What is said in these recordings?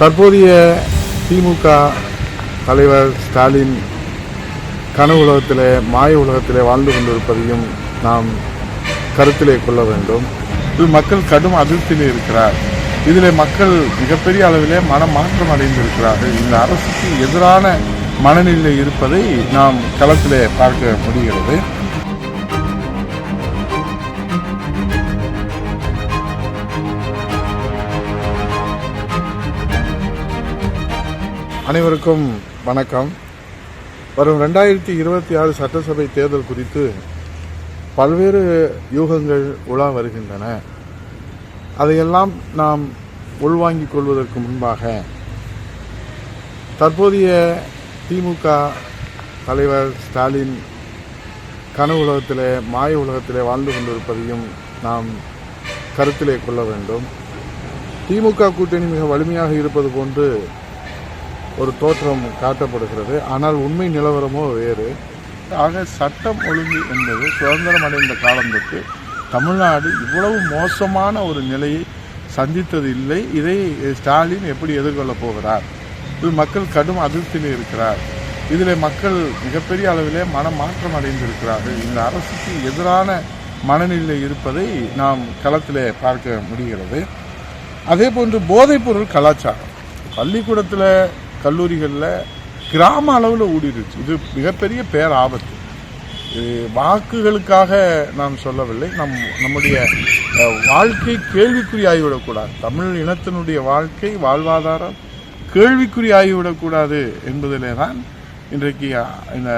தற்போதைய திமுக தலைவர் ஸ்டாலின் கனவு உலகத்திலே மாய உலகத்திலே வாழ்ந்து கொண்டிருப்பதையும் நாம் கருத்திலே கொள்ள வேண்டும். இது மக்கள் கடும் அதிருப்தியில் இருக்கிறார். இதில் மக்கள் மிகப்பெரிய அளவிலே மனமாற்றம் அடைந்திருக்கிறார்கள். இந்த அரசுக்கு எதிரான மனநிலை இருப்பதை நாம் களத்திலே பார்க்க முடிகிறது. அனைவருக்கும் வணக்கம். வரும் ரெண்டாயிரத்தி இருபத்தி ஆறு சட்டசபை தேர்தல் குறித்து பல்வேறு யூகங்கள் உலா வருகின்றன. அதையெல்லாம் நாம் உள்வாங்கிக் கொள்வதற்கு முன்பாக தற்போதைய திமுக தலைவர் ஸ்டாலின் கனவு உலகத்திலே மாய உலகத்திலே வாழ்ந்து கொண்டிருப்பதையும் நாம் கருத்திலே கொள்ள வேண்டும். திமுக கூட்டணி மிக வலிமையாக இருப்பது போன்று ஒரு தோற்றம் காட்டப்படுகிறது. ஆனால் உண்மை நிலவரமோ வேறு. ஆக சட்டம் ஒழுங்கு என்பது சுதந்திரம் அடைந்த காலம் தொட்டு தமிழ்நாடு இவ்வளவு மோசமான ஒரு நிலையை சந்தித்தது இல்லை. இதை ஸ்டாலின் எப்படி எதிர்கொள்ளப் போகிறார்? இது மக்கள் கடும் அதிருப்தியில் இருக்கிறார். இதில் மக்கள் மிகப்பெரிய அளவிலே மனமாற்றம் அடைந்திருக்கிறார்கள். இந்த அரசுக்கு எதிரான மனநிலை இருப்பதை நாம் களத்தில் பார்க்க முடிகிறது. அதே போன்று போதைப்பொருள் கலாச்சாரம். பள்ளிக்கூடத்தில் கல்லூரிகளில் கிராம அளவில் ஊடிடுச்சு இது மிகப்பெரிய பேர் ஆபத்து இது வாக்குகளுக்காக நாம் சொல்லவில்லை. நம் நம்முடைய வாழ்க்கை கேள்விக்குறி ஆகிவிடக்கூடாது. தமிழ் இனத்தினுடைய வாழ்க்கை வாழ்வாதாரம் கேள்விக்குறி ஆகிவிடக்கூடாது என்பதிலே தான் இன்றைக்கு இந்த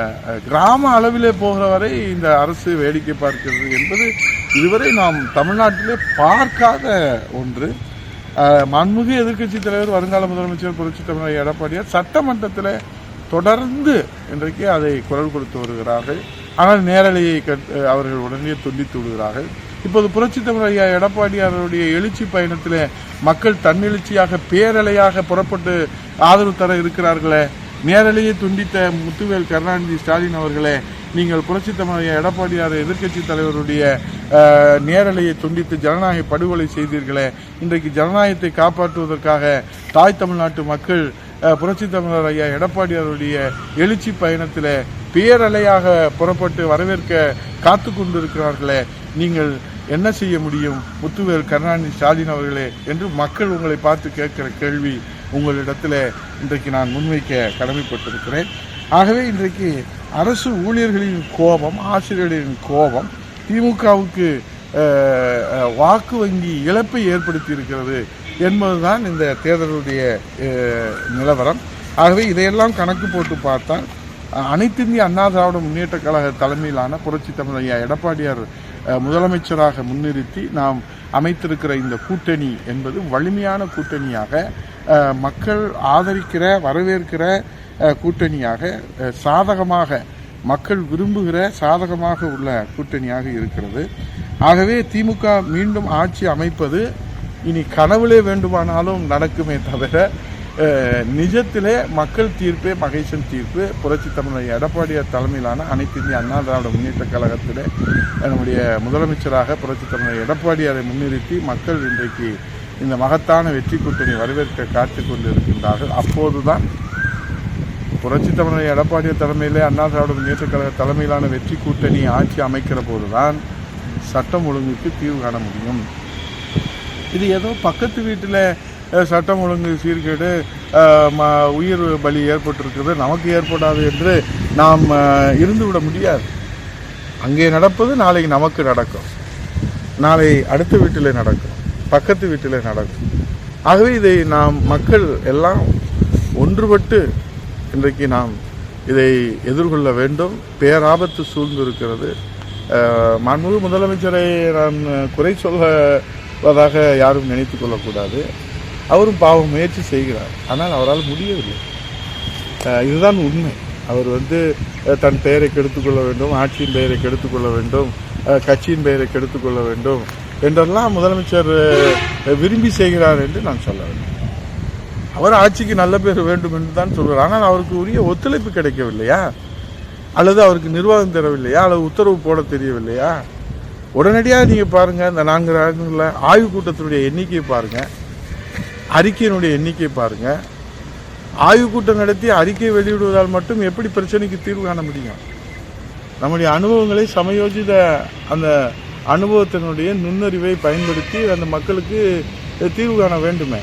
கிராம அளவிலே போகிற வரை இந்த அரசு வேடிக்கை பார்க்கிறது என்பது இதுவரை நாம் தமிழ்நாட்டிலே பார்க்காத ஒன்று. மாண்புமிகு எதிர்க்கட்சி தலைவர் வருங்கால முதலமைச்சர் புரட்சி தமிழர் எடப்பாடியார் சட்டமன்றத்தில் தொடர்ந்து இன்றைக்கு அதை குரல் கொடுத்து வருகிறார்கள். ஆனால் நேரலையை அவர்கள் உடனே துண்டித்து விடுகிறார்கள். இப்போது புரட்சி தமிழர் ஐயா எடப்பாடியாருடைய எழுச்சி பயணத்தில் மக்கள் தன்னெழுச்சியாக பேரலையாக புறப்பட்டு ஆதரவு தர இருக்கிறார்களே. நேரலையை துண்டித்த முத்துவேல் கருணாநிதி ஸ்டாலின் அவர்களே நீங்கள் புரட்சி தமிழர் ஐயா எடப்பாடியார் எதிர்க்கட்சி தலைவருடைய நேரலையை துண்டித்து ஜனநாயக படுகொலை செய்தீர்களே. இன்றைக்கு ஜனநாயகத்தை காப்பாற்றுவதற்காக தாய் தமிழ்நாட்டு மக்கள் புரட்சி தமிழர் ஐயா எடப்பாடியாருடைய எழுச்சி பயணத்தில் பேரலையாக புறப்பட்டு வரவேற்க காத்து கொண்டிருக்கிறார்களே. நீங்கள் என்ன செய்ய முடியும்? முத்துவேல் கருணாநிதி ஸ்டாலின் அவர்களே என்று மக்கள் உங்களை பார்த்து கேட்கிற கேள்வி உங்களிடத்தில் இன்றைக்கு நான் முன்வைக்க கடமைப்பட்டிருக்கிறேன். ஆகவே இன்றைக்கு அரசு ஊழியர்களின் கோபம் ஆசிரியர்களின் கோபம் திமுகவுக்கு வாக்கு வங்கி இழப்பை ஏற்படுத்தி இருக்கிறது என்பதுதான் இந்த தேர்தலுடைய நிலவரம். ஆகவே இதையெல்லாம் கணக்கு போட்டு பார்த்தால் அனைத்து இந்திய அண்ணா திராவிட முன்னேற்ற கழக தலைமையிலான புரட்சி தமிழ் ஐயா எடப்பாடியார் முதலமைச்சராக முன்னிறுத்தி நாம் அமைத்திருக்கிற இந்த கூட்டணி என்பது வலிமையான கூட்டணியாக மக்கள் ஆதரிக்கிற வரவேற்கிற கூட்டணியாக சாதகமாக மக்கள் விரும்புகிற சாதகமாக உள்ள கூட்டணியாக இருக்கிறது. ஆகவே திமுக மீண்டும் ஆட்சி அமைப்பது இனி கனவுலே வேண்டுமானாலும் நடக்குமே தவிர நிஜத்திலே மக்கள் தீர்ப்பே மகேசன் தீர்ப்பு. புரட்சி தமிழர் எடப்பாடியார் தலைமையிலான அனைத்து இந்திய அண்ணா திராவிட முன்னேற்ற கழகத்திலே நம்முடைய முதலமைச்சராக புரட்சி தமிழர் எடப்பாடியாரை முன்னிறுத்தி மக்கள் இன்றைக்கு இந்த மகத்தான வெற்றி கூட்டணி வரவேற்க காத்து கொண்டிருக்கின்றார்கள். அப்போதுதான் புரட்சி தமிழர் எடப்பாடியார் தலைமையிலே அண்ணா திராவிட முன்னேற்ற கழக தலைமையிலான வெற்றி கூட்டணி ஆட்சி அமைக்கிற போதுதான் சட்டம் ஒழுங்குக்கு தீர்வு காண முடியும். இது ஏதோ பக்கத்து வீட்டில் சட்டம் ஒழுங்கு சீர்கேடு ம- உயிர் பலி ஏற்பட்டிருக்கிறது நமக்கு ஏற்படாது என்று நாம் இருந்துவிட முடியாது. அங்கே நடப்பது நாளை நமக்கு நடக்கும். நாளை அடுத்த வீட்டில் நடக்கும். பக்கத்து வீட்டில் நடக்கும். ஆகவே இதை நாம் மக்கள் எல்லாம் ஒன்றுபட்டு இன்றைக்கு நாம் இதை எதிர்கொள்ள வேண்டும். பேராபத்து சூழ்ந்திருக்கிறது. மாண்புமிகு முதலமைச்சரை நான் குறை சொல்வதாக யாரும் நினைத்து கொள்ளக்கூடாது. அவரும் பாவம் முயற்சி செய்கிறார். ஆனால் அவரால் முடியவில்லை. இதுதான் உண்மை. அவர் வந்து தன் பெயரை கெடுத்துக்கொள்ள வேண்டும் ஆட்சியின் பெயரை கெடுத்துக்கொள்ள வேண்டும் கட்சியின் பெயரை கெடுத்துக்கொள்ள வேண்டும் என்றெல்லாம் முதலமைச்சர் விரும்பி செய்கிறார் என்று நான் சொல்ல வேண்டும். அவர் ஆட்சிக்கு நல்ல பேர் வேண்டும் என்று தான் சொல்கிறார். ஆனால் அவருக்கு உரிய ஒத்துழைப்பு கிடைக்கவில்லையா? அல்லது அவருக்கு நிர்வாகம் தரவில்லையா? அல்லது உத்தரவு போட தெரியவில்லையா? உடனடியாக நீங்கள் பாருங்கள் இந்த நான்கு ராஜ்யங்களில் ஆய்வு கூட்டத்தினுடைய எண்ணிக்கையை பாருங்கள் அறிக்கையினுடைய எண்ணிக்கையை பாருங்கள் ஆய்வு கூட்டம் நடத்தி அறிக்கை வெளியிடுவதால் மட்டும் எப்படி பிரச்சனைக்கு தீர்வு காண முடியும்? நம்முடைய அனுபவங்களை சமயோஜித அந்த அனுபவத்தினுடைய நுண்ணறிவை பயன்படுத்தி அந்த மக்களுக்கு தீர்வு காண வேண்டுமே.